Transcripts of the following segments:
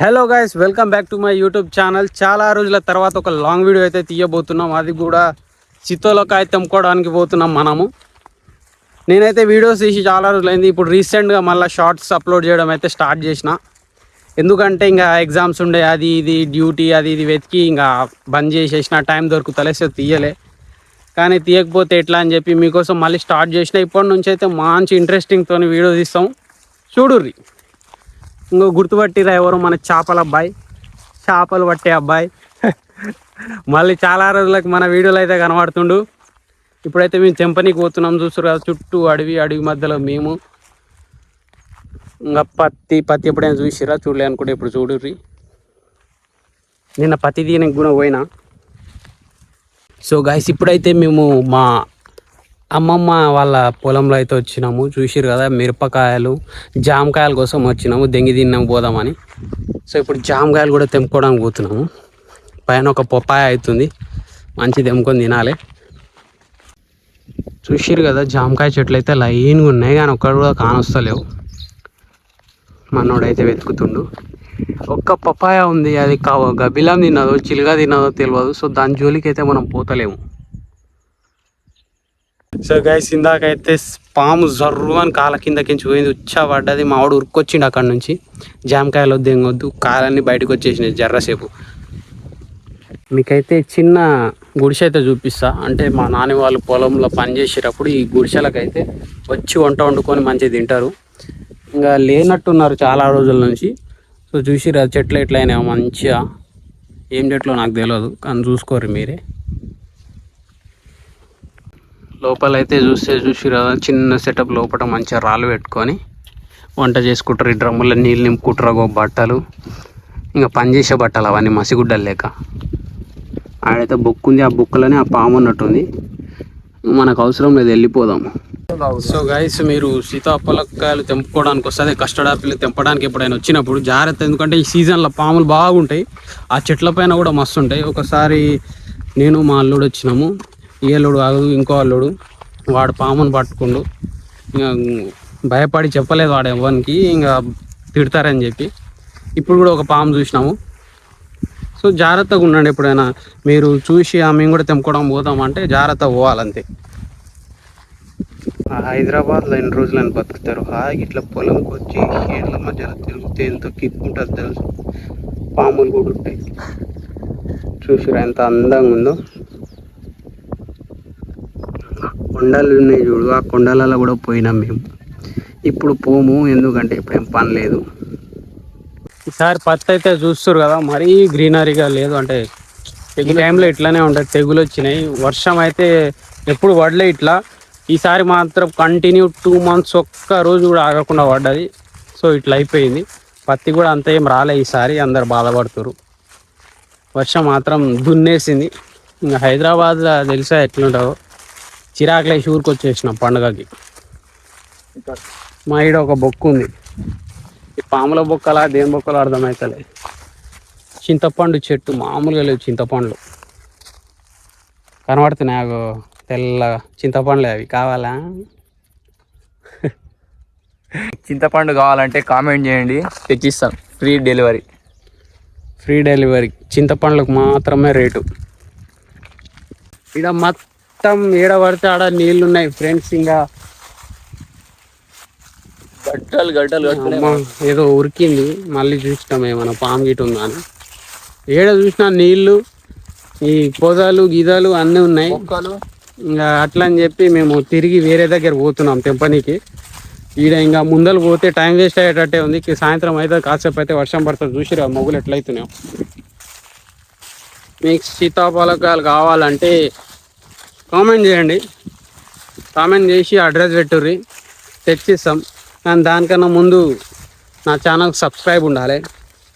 Hello guys welcome back to my YouTube channel చాలా రోజుల తర్వాత ఒక లాంగ్ వీడియో అయితే తీయబోతున్నాం. అది కూడా చిత్తోలకాయ తెంపుకోవడానికి పోతున్నాం మనము. నేనైతే వీడియోస్ తీసి చాలా రోజులైంది. ఇప్పుడు రీసెంట్గా మళ్ళీ షార్ట్స్ అప్లోడ్ చేయడం అయితే స్టార్ట్ చేసిన. ఎందుకంటే ఇంకా ఎగ్జామ్స్ ఉండే అది ఇది డ్యూటీ అది ఇది వెతికి ఇంకా బంద్ చేసేసిన టైం దొరుకుతలేసే తీయలే. కానీ తీయకపోతే ఎట్లా అని చెప్పి మీకోసం మళ్ళీ స్టార్ట్ చేసిన. ఇప్పటి నుంచి అయితే మంచి ఇంట్రెస్టింగ్తో వీడియో తీస్తాం. చూడుర్రి. ఇంకో గుర్తుపట్టిరా ఎవరు మన చేపల అబ్బాయి. చేపలు పట్టే అబ్బాయి. మళ్ళీ చాలా రోజులకు మన వీడియోలు అయితే కనబడుతుండు. ఇప్పుడైతే మేము చెంపనీకి పోతున్నాం చూస్తారు కదా చుట్టూ అడవి అడవి మధ్యలో మేము. ఇంకా పత్తి పత్తి ఎప్పుడైనా చూసిరా చూడలే అనుకుంటే ఇప్పుడు చూడుర్రి. నిన్న పత్తి తీయనికి కూడా పోయినా. సో గాయస్ ఇప్పుడైతే మేము మా అమ్మమ్మ వాళ్ళ పొలంలో అయితే వచ్చినాము. చూసిరు కదా మిరపకాయలు జామకాయల కోసం వచ్చినాము. దెంగి తిన్నాము పోదామని. సో ఇప్పుడు జామకాయలు కూడా తెంపుకోవడానికి పోతున్నాము. పైన ఒక పొప్పాయ అవుతుంది. మంచి తెంపుకొని తినాలి. చూసిరు కదా జామకాయ చెట్లు అయితే లైన్గా ఉన్నాయి కానీ ఒక్కడు కూడా కానొస్తలేవు. మనోడైతే వెతుకుతుండు. ఒక్క పపాయ ఉంది అది కావ గబిలం తిన్నదో చిలుగా తిన్నదో తెలియదు. సో దాని జోలికి అయితే మనం పోతలేము. సో గైస్ ఇందాకైతే పాము జర్రు అని కాళ్ళ కిందకించి పోయింది. ఉచ్చా పడ్డది. మా వాడు ఉరుక్కొచ్చిండు అక్కడ నుంచి. జామకాయలు వద్దు ఏం వద్దు. కాలన్నీ బయటకు వచ్చేసినాయి జర్రసేపు. మీకైతే చిన్న గుడిసె అయితే చూపిస్తా. అంటే మా నాని వాళ్ళు పొలంలో పని చేసేటప్పుడు ఈ గుడిసెలకైతే వచ్చి వంట వండుకొని మంచిగా తింటారు. ఇంకా లేనట్టున్నారు చాలా రోజుల నుంచి. సో చూసిరా చెట్లు ఎట్లయినా మంచిగా. ఏం చెట్లు నాకు తెలియదు కానీ చూసుకోరు మీరే. లోపలైతే చూస్తే చూసిరా చిన్న సెటప్ లోపల మంచిగా రాళ్ళు పెట్టుకొని వంట చేసుకుంటారు. ఈ డ్రమ్ములో నీళ్ళు నింపుకుంటారు ఒక బట్టలు. ఇంకా పని చేసే బట్టలు అవన్నీ మసిగుడ్డలు లేక. ఆడైతే బుక్ ఉంది ఆ బుక్లోనే ఆ పాము ఉన్నట్టుంది. మనకు అవసరం లేదు వెళ్ళిపోదాము సో గైస్ మీరు సీతాఫలకాయలు తెంపుకోవడానికి వస్తుంది కస్టర్డ్ ఆపిల్ తెంపడానికి ఎప్పుడైనా వచ్చినప్పుడు జాగ్రత్త. ఎందుకంటే ఈ సీజన్లో పాములు బాగుంటాయి. ఆ చెట్ల పైన కూడా మస్తు ఉంటాయి. ఒకసారి నేను మా అల్లుడు వచ్చినాము. ఈ అల్లుడు కాదు ఇంకో అల్లుడు. వాడు పామును పట్టుకుండు. ఇంకా భయపడి చెప్పలేదు వాడు ఎవరికి ఇంకా తిడతారని చెప్పి. ఇప్పుడు కూడా ఒక పాము చూసినాము. సో జాగ్రత్తగా ఉండండి ఎప్పుడైనా. మీరు చూసి "ఆ, మేము కూడా తెంపుకోవడం పోతాం అంటే జాగ్రత్త పోవాలంతే. ఆ హైదరాబాద్లో ఎన్ని రోజులు బతుకుతారు? హాయిగా ఇట్లా పొలంకి వచ్చి ఏళ్ళ మధ్యలో తిరిగితే ఎంతో కిక్ ఉంటుంది తెలుసు. పాములు కూడా ఉంటాయి. చూసిరా ఎంత అందంగా ఉందో. కొండలు ఉన్నాయి చూడు ఆ కొండలలో కూడా పోయినాం మేము. ఇప్పుడు పోము ఎందుకంటే ఇప్పుడేం పని లేదు. ఈసారి పత్తి అయితే చూస్తారు కదా మరీ గ్రీనరీగా లేదు. అంటే ఈ టైంలో ఇట్లానే ఉంటాయి తెగులు వచ్చినాయి. వర్షం అయితే ఎప్పుడు పడలే ఇట్లా. ఈసారి మాత్రం కంటిన్యూ టూ మంత్స్ ఒక్క రోజు కూడా ఆగకుండా పడ్డది. సో ఇట్లా అయిపోయింది. పత్తి కూడా అంత ఏం రాలే ఈసారి అందరు బాధపడుతురు వర్షం మాత్రం దున్నేసింది. ఇంకా హైదరాబాద్లో తెలుసా ఎట్లుంటుందో? చిరాకులేసి ఊరికి వచ్చేసినాం పండుగకి. మా ఈడ ఒక బొక్కు ఉంది ఈ పాముల బొక్కలా దేని బొక్కలో అర్థమవుతలే చింతపండు చెట్టు మామూలుగా లేవు చింతపండ్లు. కనబడుతున్నాయి అగో తెల్ల చింతపండ్లే అవి. కావాలా? చింతపండు కావాలంటే కామెంట్ చేయండి. తెచ్చిస్తాం. Free delivery. Free delivery. చింతపండ్లకు మాత్రమే రేటు. ఇక్కడ మొత్తం ఏడ పడితే ఆడ నీళ్ళు ఉన్నాయి ఫ్రెండ్స్ ఇంకా. గడ్డలు గడ్డలు ఏదో ఉరికింది. మళ్ళీ చూసినాం ఏమైనా పాము గిట్ ఉందా అని. ఏడ చూసినా నీళ్ళు ఈ పొదలు గిదలు అన్నీ ఉన్నాయి. ఇంకా అట్లా అని చెప్పి మేము తిరిగి వేరే దగ్గర పోతున్నాం తెంపనీకి. ఈడ ఇంకా ముందలు పోతే టైం వేస్ట్ అయ్యేటట్టే ఉంది. సాయంత్రం అయితే కాసేపు అయితే వర్షం పడుతుంది. చూసిరా మొగ్గులు ఎట్లయితున్నాయో. మీకు సీతాఫలకాయలు కావాలంటే కామెంట్ చేయండి. కామెంట్ చేసి అడ్రస్ పెట్టుర్రి. తెచ్చిస్తాం. కానీ దానికన్నా ముందు నా ఛానల్కి సబ్స్క్రైబ్ ఉండాలి.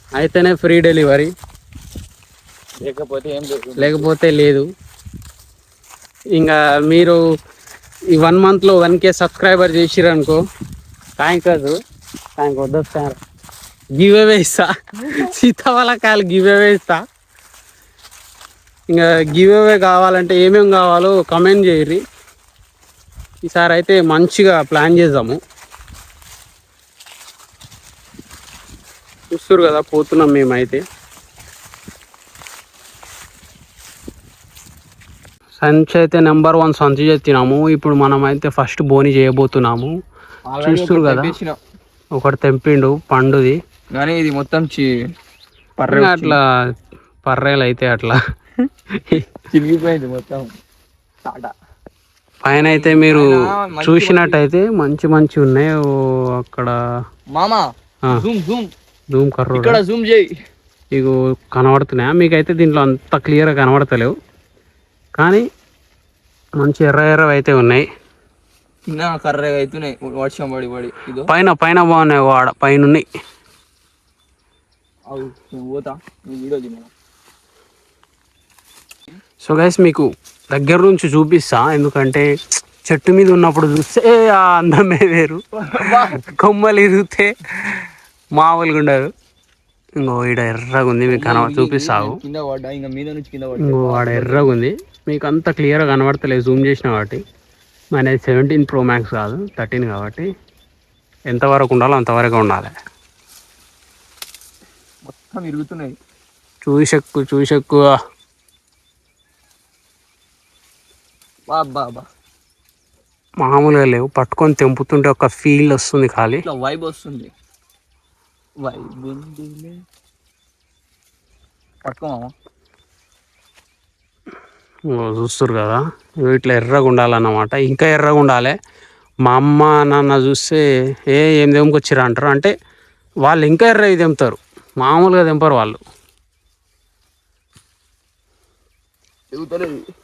అయితేనే ఫ్రీ డెలివరీ. లేకపోతే ఏం లేదు. లేకపోతే లేదు. ఇంకా మీరు ఈ వన్ మంత్లో వన్ కే సబ్స్క్రైబర్ చేసిరనుకో థ్యాంక్ యూ థ్యాంక్ వద్దొస్తారు గివ్ అవే ఇస్తా. సీతాఫలకాయలు గివ్ అవే ఇస్తా. ఇంకా గివ్ అవే కావాలంటే ఏమేమి కావాలో కమెంట్ చేయరి ఈసారి అయితే మంచిగా ప్లాన్ చేద్దాము. చూస్తారు కదా పోతున్నాం మేమైతే. సంచి అయితే నెంబర్ వన్ సంచి చేస్తున్నాము. ఇప్పుడు మనం అయితే ఫస్ట్ బోని చేయబోతున్నాము. చూస్తుర్రు కదా? ఒకటి తెంపిండు పండుది. కానీ ఇది మొత్తం అట్లా పర్రేలు అయితే అట్లా. చిరిగిపోయింది మొత్తం. టాటా. పైన అయితే మీరు చూసినట్టయితే మంచి మంచి ఉన్నాయి. ఓ అక్కడ మామా జూమ్ జూమ్ ధూమ్ కర్ర ఇక్కడ జూమ్ చేయి. ఇగో కనబడుతున్నాయా? మీకైతే దీంట్లో అంత క్లియర్గా కనబడతలేవు. కానీ మంచి ఎర్ర ఎర్రవి అయితే ఉన్నాయి. కింద కర్రగా అవుతున్నాయి వర్షం పడి పడి. ఇదో. పైన పైన బాగున్నాయి వాడ పైన పోతా వీడియో తిన్నా సో గైస్ మీకు దగ్గర నుంచి చూపిస్తా. ఎందుకంటే చెట్టు మీద ఉన్నప్పుడు చూస్తే ఆ అందమే వేరు. కొమ్మలు ఇరిగితే మామూలుగా ఉండదు. ఇంకో ఈడ ఎర్రగా ఉంది మీకు కనబ చూపిస్తావు. ఇంకా ఆడ ఎర్రగా ఉంది. మీకు అంత క్లియర్గా కనబడతలేదు జూమ్ చేసిన కాబట్టి. మన సెవెంటీన్ ప్రో మ్యాక్స్ కాదు థర్టీన్ కాబట్టి. ఎంతవరకు ఉండాలో అంతవరకు ఉండాలి. మొత్తం ఇరుగుతున్నాయి. చూసెక్కు చూసెక్కు బా బా బా మామూలుగా లేవు. పట్టుకొని తెంపుతుంటే ఒక ఫీల్ వస్తుంది ఖాళీ. ఇట్లా వైబ్ వస్తుంది. వైబ్ ఉందిలే పట్టుకో మామ ఇంకో చూస్తారు కదా. ఇట్లా ఎర్రగా ఉండాలన్నమాట. ఇంకా ఎర్రగా ఉండాలి. మా అమ్మ నాన్న చూస్తే ఏ ఏం తెంపుకొచ్చిరా అంటారు. అంటే వాళ్ళు ఇంకా ఎర్రగా తెంపుతారు. మామూలుగా తెంపరు వాళ్ళు.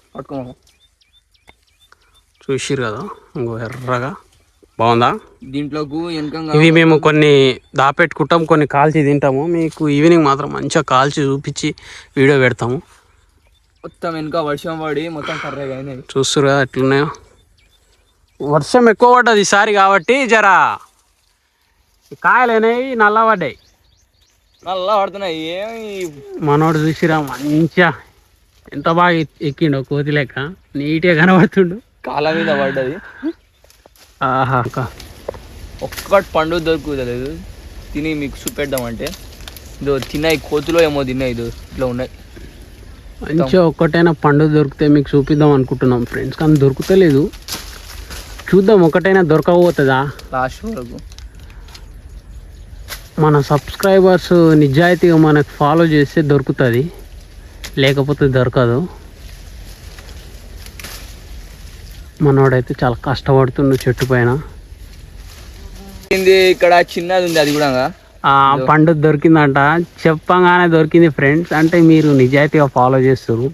పట్టుకో చూసిరు కదా? ఇంకో ఎర్రగా. బాగుందా? వెనకంగా ఇవి మేము కొన్ని దాపెట్టుకుంటాం కొన్ని కాల్చి తింటాము. మీకు ఈవినింగ్ మాత్రం మంచిగా కాల్చి చూపించి వీడియో పెడతాము. మొత్తం వెనక వర్షం పడి మొత్తం కర్రగా అయినాయి. చూస్తారు కదా ఎట్లున్నాయో. వర్షం ఎక్కువ పడ్డది ఈసారి కాబట్టి జరా. కాయలు అనేవి నల్లబడ్డాయి నల్లా పడుతున్నాయి. ఏమి? మనోడు చూసిరా మంచిగా. ఎంత బాగా ఎక్- ఎక్కిండో కోతి లెక్క. నీట్గా కనబడుతుండు. కాళ్ళ మీద పడ్డది. ఆహా. ఒక్కటి పండు దొరుకుతలేదు. తిని మీకు చూపెడదామంటే. ఇదో తిన్నాయి కోతులో ఏమో తిన్నాయి ఇదో ఇట్లా ఉన్నాయి. మంచిగా ఒక్కటైనా పండు దొరికితే మీకు చూపిద్దాం అనుకుంటున్నాం ఫ్రెండ్స్ కానీ దొరుకుతలేదు. చూద్దాం ఒకటైనా దొరకబోతుందా లాస్ట్ వరకు. మన సబ్స్క్రైబర్స్ నిజాయితీగా మనకు ఫాలో చేస్తే దొరుకుతుంది. లేకపోతే దొరకదు. మనోడైతే చాలా కష్టపడుతుండు చెట్టు పైన. ఇక్కడ చిన్నది ఉంది అది కూడా? ఆ పండు దొరికిందంట. చెప్పగానే దొరికింది ఫ్రెండ్స్. అంటే మీరు నిజాయితీగా ఫాలో చేస్తారు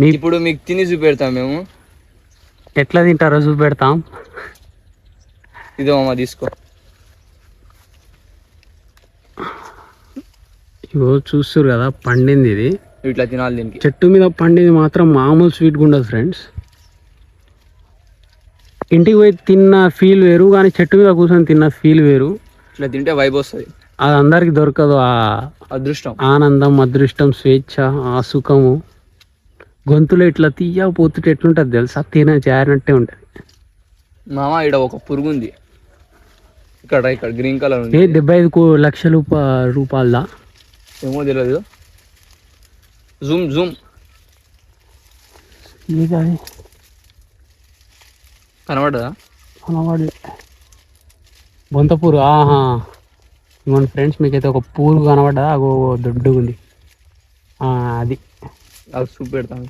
మీ ఇప్పుడు మీకు తిని చూపెడతాం మేము. ఎట్లా తింటారో చూపెడతాం. ఇదో అమ్మ తీసుకో. ఇగో చూస్తారు కదా పండింది ఇది. ఇట్లా తినాలి దీనికి. చెట్టు మీద పండింది మాత్రం మామూలు స్వీట్గా ఉండదు ఫ్రెండ్స్. ఇంటికి పోయి తిన్న ఫీల్ వేరు కానీ చెట్టు మీద కూర్చొని తిన్న ఫీల్ వేరు. ఇట్లా తింటే వైబ్ వస్తుంది. అది అందరికి దొరకదు ఆ అదృష్టం. ఆనందం అదృష్టం స్వేచ్ఛ ఆ సుఖము. గొంతులో ఇట్లా తీయ పోతుంటే ఎట్లుంటుంది తెలుసా? తిన చేరినట్టే ఉంటుంది. మామ ఇక్కడ ఒక పురుగు ఉంది. ఇక్కడ ఇక్కడ గ్రీన్ కలర్ ఏ ఉంది డెబ్బై ఐదు లక్షల రూపా రూపాయలదా? ఏమో తెలియదు జూమ్ జూమ్ ఇది కనబడదా? కనబడలే. బొంతపూరు ఆహా. ఇవ్వండి ఫ్రెండ్స్ మీకైతే ఒక పూలు కనబడ్డా అగో దొడ్డుగా ఉంది ఆ, అది. అది చూపెడతాను.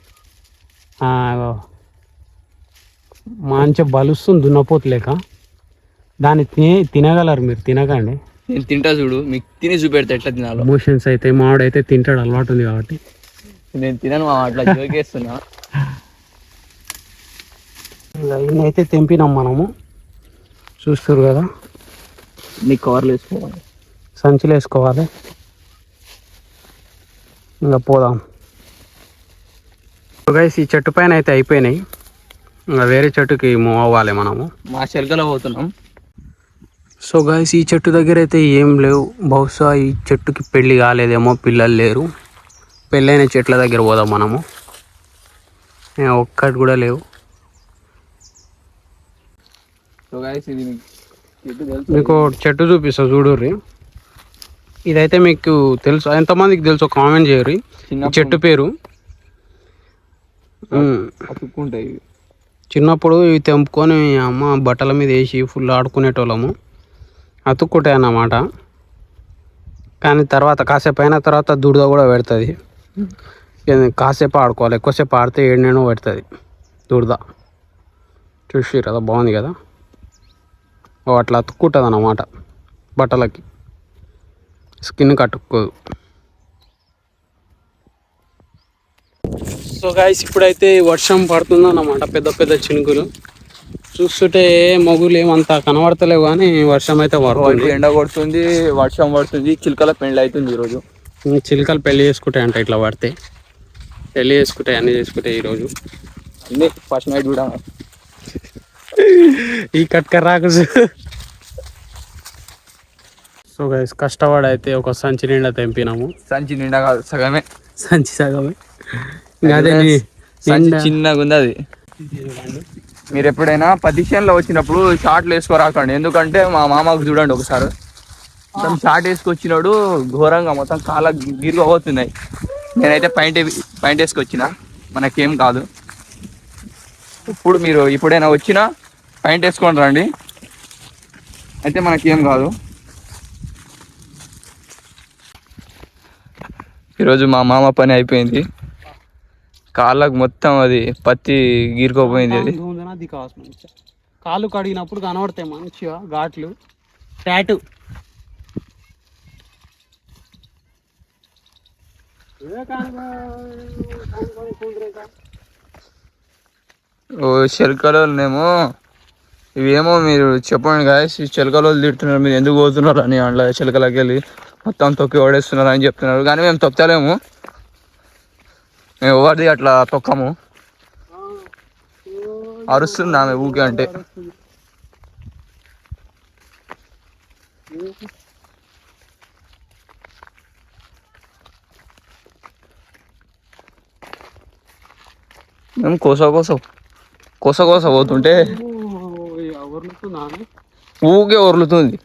మంచిగా బలుస్తుంది దున్నపోతులేక. దాన్ని తినే తినగలరు మీరు తినకండి. నేను తింటా చూడు మీకు తిని చూపెడతా ఎట్లా తినాలో. ఎమోషన్స్ అయితే మావాడైతే తింటాడు అలవాటు ఉంది కాబట్టి. నేను తినను అట్లా జోకేస్తున్నా అయితే తెంపినాం మనము. చూస్తారు కదా? నీ కవర్లు వేసుకోవాలి. సంచులు వేసుకోవాలి. ఇంకా పోదాం. గైస్ ఈ చెట్టు పైన అయితే అయిపోయినాయి. ఇంకా వేరే చెట్టుకి మూవ్ అవ్వాలి మనము. మా చెలకలో పోతున్నాం. సో గైస్ ఈ చెట్టు దగ్గర అయితే ఏం లేవు. బహుశా ఈ చెట్టుకి పెళ్ళి కాలేదేమో పిల్లలు లేరు. పెళ్ళైన చెట్ల దగ్గర పోదాం మనము. ఒక్కటి కూడా లేవు. సో గైస్ ఇది మీకు చెట్టు చూపిస్తా చూడుర్రి. ఇదైతే మీకు తెలుసు ఎంతమందికి తెలుసు కామెంట్ చేయరు చెట్టు పేరు. అతుక్కుంటాయి చిన్నప్పుడు ఇవి తెంపుకొని అమ్మ బట్టల మీద వేసి ఫుల్ ఆడుకునేటోళ్ళము. అతుక్కుంటాయి అన్నమాట కానీ తర్వాత కాసేపు అయిన తర్వాత దురద కూడా పెడుతుంది. కాసేపు ఆడుకోవాలి ఎక్కువసేపు ఆడితే ఏడునేనో పెడుతుంది. దురద. చూసి కదా బాగుంది కదా? అట్లా అతుక్కుంటుంది అన్నమాట బట్టలకి. స్కిన్ కట్టుకోదు. సో గాయస్ ఇప్పుడైతే వర్షం పడుతుందన్నమాట పెద్ద పెద్ద చినుకులు. చూస్తుంటే మొగులు ఏమంతా కనబడతలేవు కానీ వర్షం అయితే పడుతుంది. ఎండ కొడుతుంది వర్షం పడుతుంది చిలకల పెండ్లి అవుతుంది ఈరోజు చిలుకలు పెళ్ళి చేసుకుంటాయి అంట ఇట్లా పడితే. పెళ్ళి చేసుకుంటాయి అన్నీ చేసుకుంటాయి ఈరోజు. అన్నీ ఫస్ట్ నైట్ కూడా ఈ కట్క రాకు సో గైస్ కష్టపడి అయితే ఒక సంచి నిండా తెంపినాము. సంచి నిండా కాదు సగమే. సంచి సగమే. అదే చిన్నగా ఉంది అది. మీరు ఎప్పుడైనా పదిషన్లో వచ్చినప్పుడు షార్ట్లు వేసుకోరాకండి. ఎందుకంటే మా మామకు చూడండి ఒకసారి. మొత్తం షార్ట్ వేసుకొచ్చినాడు ఘోరంగా మొత్తం కాళ్ళ గిరుగు పోతున్నాయి. నేనైతే పైంట్ పైంట్ వేసుకొచ్చిన. మనకేం కాదు. ఇప్పుడు మీరు ఇప్పుడైనా వచ్చినా పైంట్ వేసుకొని రండి. అయితే మనకేం కాదు. ఈరోజు మా మామ పని అయిపోయింది. కాళ్ళకు మొత్తం అది పత్తి గీరుకోపోయింది అది. కాళ్ళు కడిగినప్పుడు కనబడతాయి మంచిగా ఘాట్లు. టాటు ఓ చిలకలోనేమో ఇవేమో మీరు చెప్పండి గాయస్ ఈ చిలకలో తిడుతున్నారు మీరు ఎందుకు పోతున్నారు అని అందులో చిలకలకి వెళ్ళి మొత్తం తొక్కి ఓడేస్తున్నారు అని చెప్తున్నారు. కానీ మేము తొక్కలేము మేము ఎవరిది అట్లా తొక్కము. అరుస్తుంది ఆమె ఊకే అంటే? మేము కోస కోస కోస కోస పోతుంటే ఊకే ఒర్లుతుంది.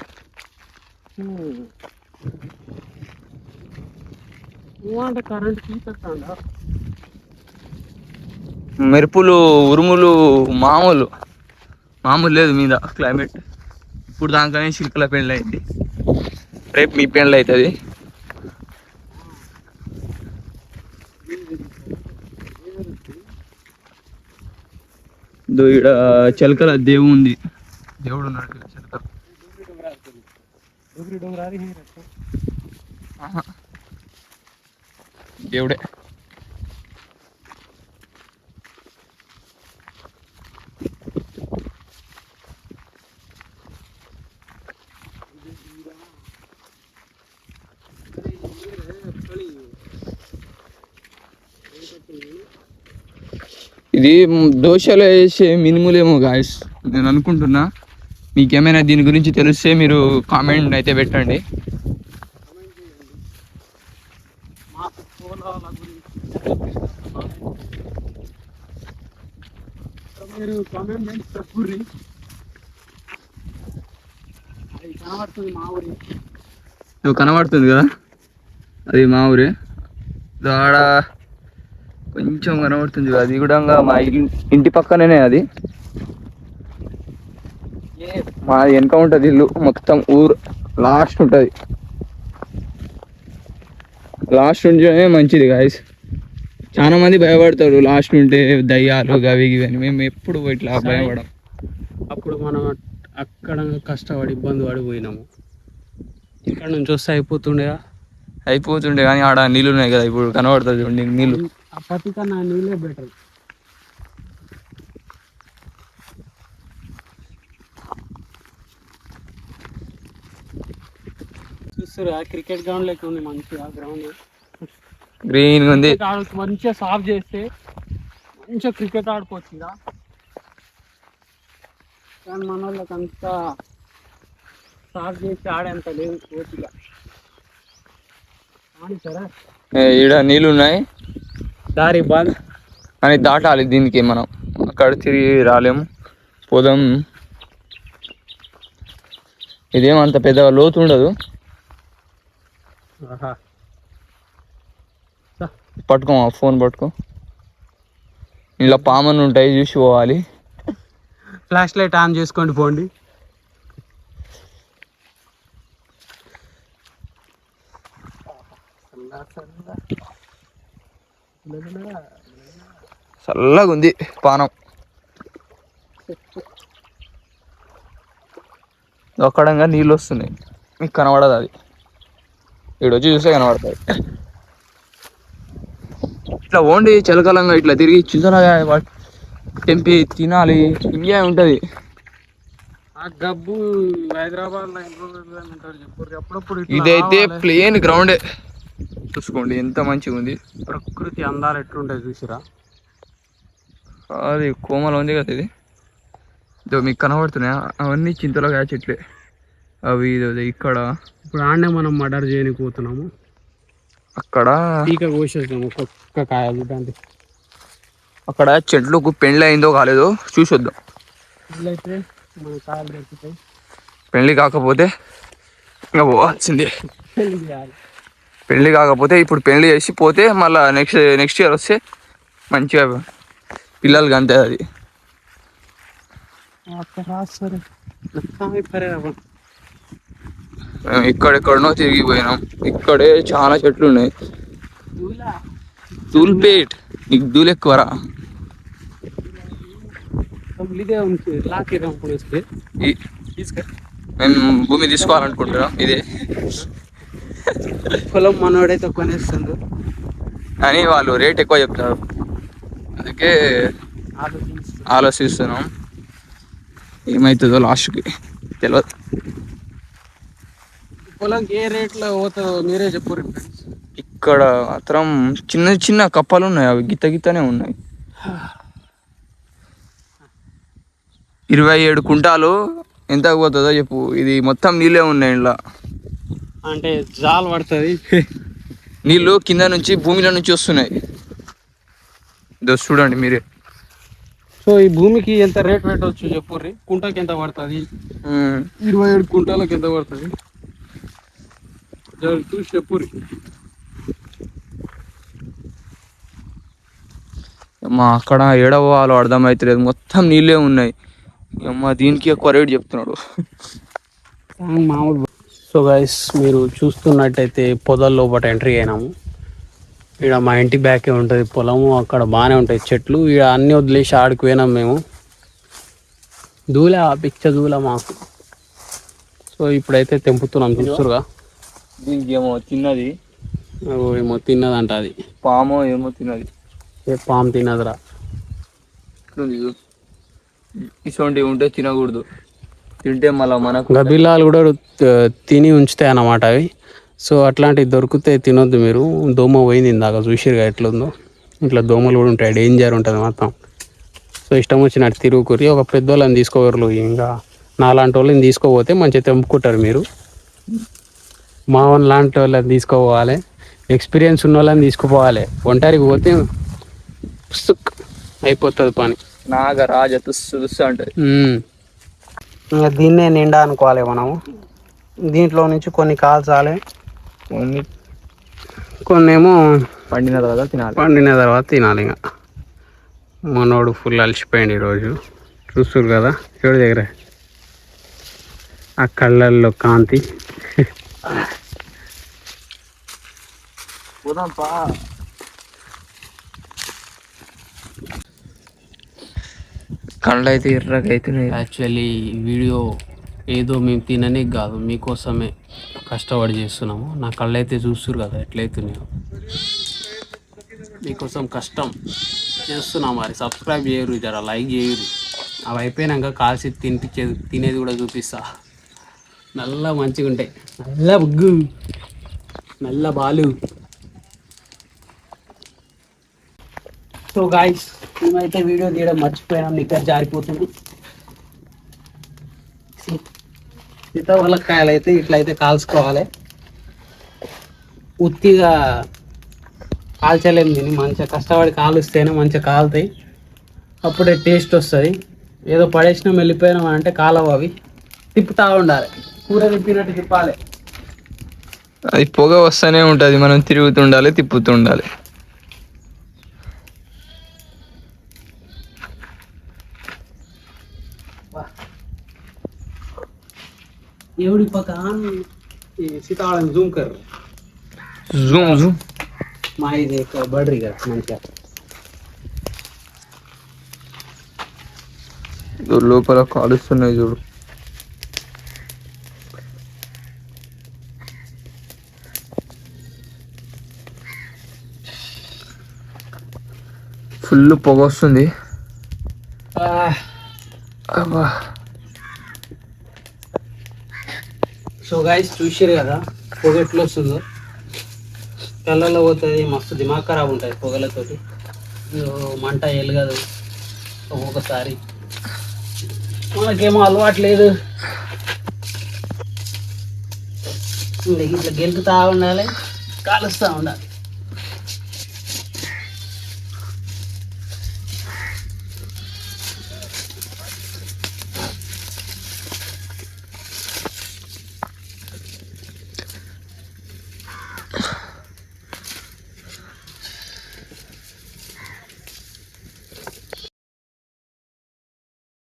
మెరుపులు ఉరుములు మామూలు. మామూలు లేదు మీద క్లైమేట్. ఇప్పుడు దానికనే చిలుకల పెళ్ళి అయింది రేపు మీ పెళ్ళి అవుతుంది ఇక్కడ చెలకల దేవుడు ఉంది. దేవుడు ఉన్నాడు చెలక దేవుడే. ఇది మ్, దోశలో వేసే మినుములేమో గాయస్ నేను అనుకుంటున్నా మీకేమైనా దీని గురించి తెలిస్తే మీరు కామెంట్ అయితే పెట్టండి. మాకు పొలాల గురించి మీరు కామెంట్ చెప్పుర్రి అది కనబడుతుంది మా ఊరి. నువ్వు కనబడుతుంది కదా? అది మా ఊరే. ఆడ కొంచెం కనబడుతుంది అది కూడా మా ఇంటి పక్కనే అది. మా వెనక ఉంటుంది ఇల్లు మొత్తం ఊరు లాస్ట్ ఉంటుంది. లాస్ట్ ఉంటేనే మంచిది గాయస్ చాలా మంది భయపడతారు లాస్ట్ ఉంటే దయ్యాలు గవి ఇవి అని. మేము ఎప్పుడు ఇట్లా భయపడం. అప్పుడు మనం అక్కడ కష్టపడి ఇబ్బంది పడిపోయినాము. ఇక్కడ నుంచి వస్తే అయిపోతుండేగా అయిపోతుండే కానీ ఆడ నీళ్ళు ఉన్నాయి కదా ఇప్పుడు కనబడుతుంది చూడండి నీళ్ళు. అప్పటికన్నా నీళ్ళే బెటర్ చూస్తారా క్రికెట్ గ్రౌండ్ లెక్క ఉంది మంచిగా గ్రౌండ్ గ్రీన్ ఉంది. మంచిగా సాఫ్ చేస్తే మంచిగా క్రికెట్ ఆడుకోవచ్చు ఇక. కానీ మన వాళ్ళకి అంతా సాఫ్ చేసి ఆడేంత లేదు కోచిగా సరే. ఏ, ఈడ నీళ్ళు ఉన్నాయి? దారి బంద్ అని దాటాలి దీనికి మనం. అక్కడ తిరిగి రాలేము. పోదాం. ఇదేం అంత పెద్దగా లోతు ఉండదు. పట్టుకో ఫోన్ పట్టుకో. ఇలా పామన్ ఉంటాయి చూసి పోవాలి. ఫ్లాష్ లైట్ ఆన్ చేసుకోండి పోండి. చల్లగా ఉంది పానం. ఒక్కడంగా నీళ్ళు వస్తున్నాయి మీకు కనబడదు అది. ఇక్కడ వచ్చి చూస్తే కనబడుతుంది. ఇట్లా ఓండి చలకాలంగా ఇట్లా తిరిగి చూసారా తెంపి తినాలి. ఇండియా ఉంటుంది. ఆ గబ్బు హైదరాబాద్ ఇదైతే. ప్లేన్ గ్రౌండే. చూసుకోండి ఎంత మంచిగా ఉంది ప్రకృతి అందాలు ఎట్లుంటాయి చూసిరా? అది కోమల ఉంది కదా ఇది. ఇదో మీకు కనబడుతున్నాయా? అవన్నీ చింతలో చెట్లే. అవి ఇదో ఇక్కడ. ఇప్పుడు ఆడనే మనం మర్డర్ చేయని పోతున్నాము. అక్కడ పీక కోసేసాము ఒక్కొక్క కాయ చూడండి అక్కడ చెట్లకు పెళ్ళి అయిందో కాలేదో చూసొద్దాం. ఇట్లయితే మన కాయలు దొరుకుతాయి. పెళ్ళి కాకపోతే ఇంకా పోవాల్సిందే. పెళ్ళి చేయాలి పెళ్ళి కాకపోతే ఇప్పుడు పెళ్ళి చేసి పోతే మళ్ళీ నెక్స్ట్ నెక్స్ట్ ఇయర్ వస్తే మంచిగా పిల్లలకి అంతే అది. మేము ఇక్కడెక్కడనో తిరిగిపోయినాం. ఇక్కడే చాలా చెట్లు ఉన్నాయి. తూల్పేట్. నీకు దూలు ఎక్కువరా మేము భూమి తీసుకోవాలనుకుంటున్నాం. ఇదే. పొలం మనోడైతే కొనేస్తుండ్రు అని వాళ్ళు రేట్ ఎక్కువ చెప్తారు. అందుకే ఆలోచిస్తున్నాం. ఏమవుతుందో లాస్ట్కి తెలియదు పొలంకి ఏ రేట్లో పోతుందో మీరే చెప్పు ఇక్కడ మాత్రం చిన్న చిన్న కప్పలు ఉన్నాయి. అవి గిత్త గిత్తనే ఉన్నాయి. ఇరవై ఏడు కుంటాలు ఎంత పోతుందో చెప్పు. ఇది మొత్తం నీళ్ళే ఉన్నాయి ఇంట్లో. అంటే జాల్ పడుతుంది. నీళ్ళు కింద నుంచి భూమిలో నుంచి వస్తున్నాయి. ఇదో చూడండి మీరే. సో ఈ భూమికి ఎంత రేట్ పెట్టవచ్చు చెప్పుర్రి? కుంటకి ఎంత పడుతుంది. ఇరవై ఏడు కుంటాలకు ఎంత పడుతుంది? చూసి చెప్పుర్రి. మా అక్కడ ఏడవాలో అర్థమవుతలేదు మొత్తం నీళ్ళే ఉన్నాయి. అమ్మ దీనికి ఎక్కువ రేట్ చెప్తున్నాడు. మామూలు సో గైస్ మీరు చూస్తున్నట్టయితే పొదల లోపల ఎంట్రీ అయినాము. ఇక్కడ మా ఇంటి బ్యాకే ఉంటుంది పొలము అక్కడ బాగానే ఉంటాయి చెట్లు. ఇక్కడ అన్నీ వదిలేసి ఆడికి పోయినాం మేము. దూల పిచ్చ దూల మాకు. సో ఇప్పుడైతే తెంపుతున్నాం చూస్తురుగా దీనికి ఏమో తిన్నది. ఏమో తిన్నదంట అది. పామో ఏమో తిన్నది. ఏ పాము తిన్నదిరా. ఇటువంటివి ఉంటే తినకూడదు. తింటే మళ్ళీ మనకు గబిలాలు కూడా తిని ఉంచుతాయి అన్నమాట అవి. సో అట్లాంటివి దొరికితే తినొద్దు మీరు. దోమ పోయింది ఇందాక చూసిరుగా ఎట్లుందో. ఇట్లా దోమలు కూడా ఉంటాయి. డేంజర్ ఉంటుంది మొత్తం. సో ఇష్టం వచ్చినట్టు తిరుగుకురి ఒక పెద్దోళ్ళని తీసుకోగలరు. ఇంకా నాలాంటి వాళ్ళని తీసుకోపోతే మంచిగా తెంపుకుంటారు మీరు. మా వాళ్ళ లాంటి వాళ్ళని తీసుకోపోవాలి ఎక్స్పీరియన్స్ ఉన్న వాళ్ళని తీసుకుపోవాలి. ఒంటరికి పోతే అయిపోతుంది పని. నాగ రాజ తుస్సు తుస్సు అంటది. ఇంకా దీన్నే నిండా అనుకోవాలి మనము. దీంట్లో నుంచి కొన్ని కాల్చాలి. కొన్ని ఏమో పండిన తర్వాత తినాలి. పండిన తర్వాత తినాలి ఇంకా. మనోడు ఫుల్ అలసిపోయింది ఈరోజు. చూస్తారు కదా? చూడు దగ్గర? ఆ కళ్ళల్లో కాంతి. కళ్ళు అయితే ఎర్రగా అవుతున్నాయి యాక్చువల్లీ వీడియో ఏదో మేము తిననే కాదు మీకోసమే కష్టపడి చేస్తున్నాము. నా కళ్ళు అయితే చూస్తురు కదా ఎట్లయితున్నాయో మీకోసం కష్టం చేస్తున్నాం మరి. సబ్స్క్రైబ్ చేయరు జర లైక్ చేయరు. అవి అయిపోయినాక కాల్చి తినిపించేది తినేది కూడా చూపిస్తా. నల్ల మంచిగా ఉంటాయి. నల్ల బుగ్గు. నల్ల బాలు. సో గాయస్ మేమైతే వీడియో తీయడం మర్చిపోయినాం నిక్కర్ జారిపోతుంది. సీతాఫలకాయలు అయితే ఇట్లయితే కాల్చుకోవాలి. ఉత్తిగా కాల్చలేము దీన్ని మంచిగా కష్టపడి కాలుస్తేనే మంచిగా కాలుతాయి. అప్పుడే టేస్ట్ వస్తుంది. ఏదో పడేసినాం వెళ్ళిపోయినాం అంటే కాలవు అవి. తిప్పుతా ఉండాలి. కూర తిప్పినట్టు తిప్పాలి. అది పొగ వస్తూనే ఉంటుంది మనం తిరుగుతుండాలి తిప్పుతుండాలి एवढी पकान सीताफळाने झूम कर జూమ్ జూమ్ माहिती एक बडरी का మంచిగా లోపల కాలుస్తున్నాయి చూడు ఫుల్ పొగ వస్తుంది అబ్బా గాయస్ చూసారు కదా పొగ ఎట్లా వస్తుందో? కళ్ళల్లో పోతుంది మస్తు దిమాగ్ ఖరాబ్ ఉంటుంది పొగలతోటి. మంట వెలగదు ఒక్కొక్కసారి. మనకేమో అలవాటు లేదు. ఇట్లా గెలుకుతా ఉండాలి కాలుస్తూ ఉండాలి.